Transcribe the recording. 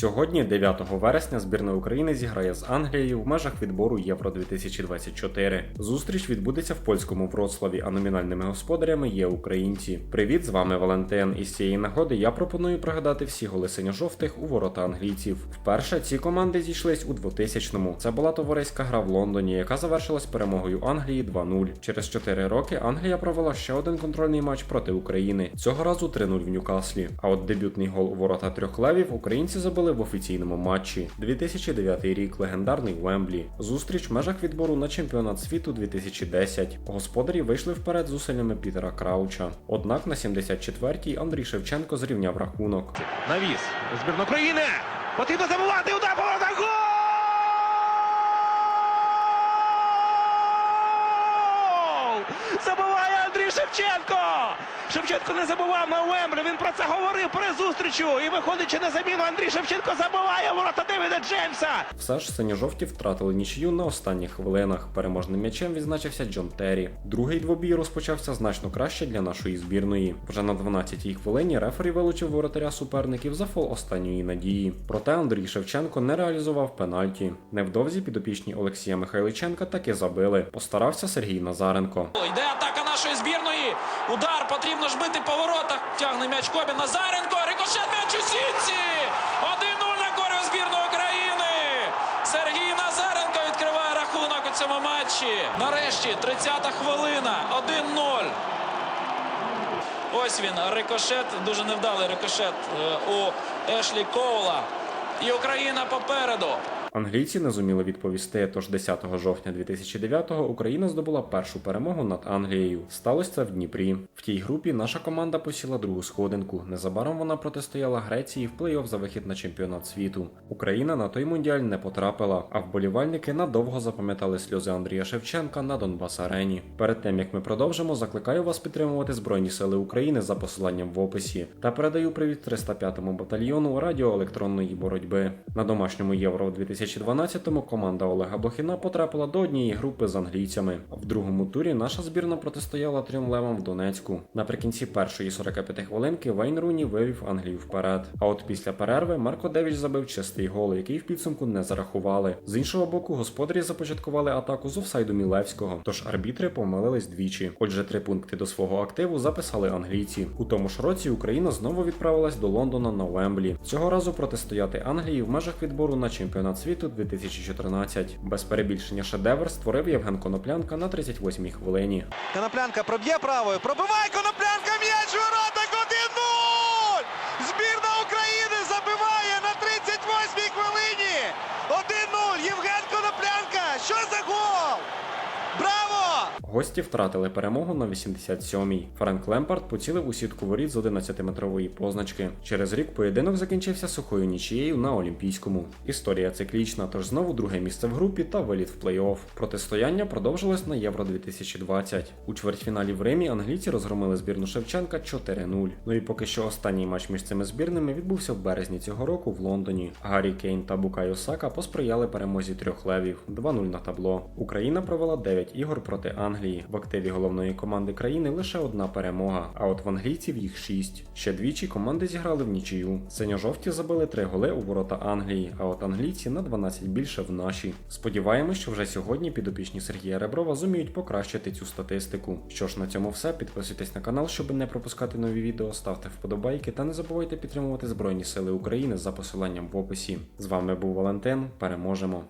Сьогодні, 9 вересня, збірна України зіграє з Англією в межах відбору Євро 2024. Зустріч відбудеться в польському Вроцлаві, а номінальними господарями є українці. Привіт, з вами Валентин. І з цієї нагоди я пропоную пригадати всі голи синьо-жовтих у ворота англійців. Вперше ці команди зійшлись у 2000-му. Це була товариська гра в Лондоні, яка завершилась перемогою Англії 2-0. Через 4 роки Англія провела ще один контрольний матч проти України. Цього разу 3-0 в Ньюкаслі. А от дебютний гол у ворота трьох левів українці забили в офіційному матчі. 2009 рік, легендарний Вемблі. Зустріч в межах відбору на чемпіонат світу 2010. Господарі вийшли вперед зусиллями Пітера Крауча. Однак на 74-й Андрій Шевченко зрівняв рахунок. Навіс. Збірна України. Потрібно забувати удар поворота. Гол! Забиває Андрій Шевченко! Шевченко не забував на Уемблі. Він про це говорив при зустрічу. І виходячи на заміну, Андрій Шевченко забиває ворота Девіда Джеймса. Все ж синьо-жовті втратили нічию на останніх хвилинах. Переможним м'ячем відзначився Джон Террі. Другий двобій розпочався значно краще для нашої збірної. Вже на 12-й хвилині рефері вилучив воротаря суперників за фол останньої надії. Проте Андрій Шевченко не реалізував пенальті. Невдовзі підопічні Олексія Михайличенка таки забили. Постарався Сергій Назаренко. Йде атака нашої збірної. Удар потрібно ж бити по воротах. Тягне м'яч Кобін. Назаренко. Рикошет м'яч у сітці. 1-0 на користь збірної України. Сергій Назаренко відкриває рахунок у цьому матчі. Нарешті 30-та хвилина. 1-0. Ось він. Рикошет. Дуже невдалий рикошет е, у Ешлі Коула. І Україна попереду. Англійці не зуміли відповісти. Тож 10 жовтня 2009-го Україна здобула першу перемогу над Англією. Сталося це в Дніпрі. В тій групі наша команда посіла другу сходинку. Незабаром вона протистояла Греції в плей-офф за вихід на чемпіонат світу. Україна на той мундіаль не потрапила, а вболівальники надовго запам'ятали сльози Андрія Шевченка на Донбас Арені. Перед тим як ми продовжимо, закликаю вас підтримувати Збройні Сили України за посиланням в описі та передаю привіт 305-му батальйону радіоелектронної боротьби. На домашньому євро у 2012-му команда Олега Блохіна потрапила до однієї групи з англійцями. В другому турі наша збірна протистояла трьом левам в Донецьку. Наприкінці першої 45 хвилинки Вейн Руні вивів Англію вперед. А от після перерви Марко Девіч забив чистий гол, який в підсумку не зарахували. З іншого боку, господарі започаткували атаку з офсайду Мілевського, тож арбітри помилились двічі. Отже, три пункти до свого активу записали англійці. У тому ж році Україна знову відправилась до Лондона на Вемблі. Цього разу протистояти Англії в межах відбору на чемпіонат світу 2014. Без перебільшення шедевр створив Євген Коноплянка на 38-й хвилині. Коноплянка проб'є правою. Пробиває Коноплянка м'яч у воротах 1-0! Збірна України забиває на 38-й хвилині. 1-0. Євген Коноплянка. Що за гол? Браво! Гості втратили перемогу на 87-й. Френк Лемпард поцілив у сітку воріт з 11-метрової позначки. Через рік поєдинок закінчився сухою нічією на Олімпійському. Історія циклічна, тож знову друге місце в групі та виліт в плей-офф. Протистояння продовжилось на Євро 2020. У чвертьфіналі в Римі англійці розгромили збірну Шевченка 4-0. Ну і поки що останній матч між цими збірними відбувся в березні цього року в Лондоні. Гаррі Кейн та Букайо Сака посприяли перемозі трьох левів 2-0 на табло. Україна провела 9 ігор проти Англії. В активі головної команди країни лише одна перемога, а от в англійців їх 6. Ще двічі команди зіграли в нічию. Синьо-жовті забили 3 голи у ворота Англії, а от англійці на 12 більше в наші. Сподіваємось, що вже сьогодні підопічні Сергія Реброва зуміють покращити цю статистику. Що ж на цьому все. Підписуйтесь на канал, щоб не пропускати нові відео, ставте вподобайки та не забувайте підтримувати Збройні Сили України за посиланням в описі. З вами був Валентин. Переможемо!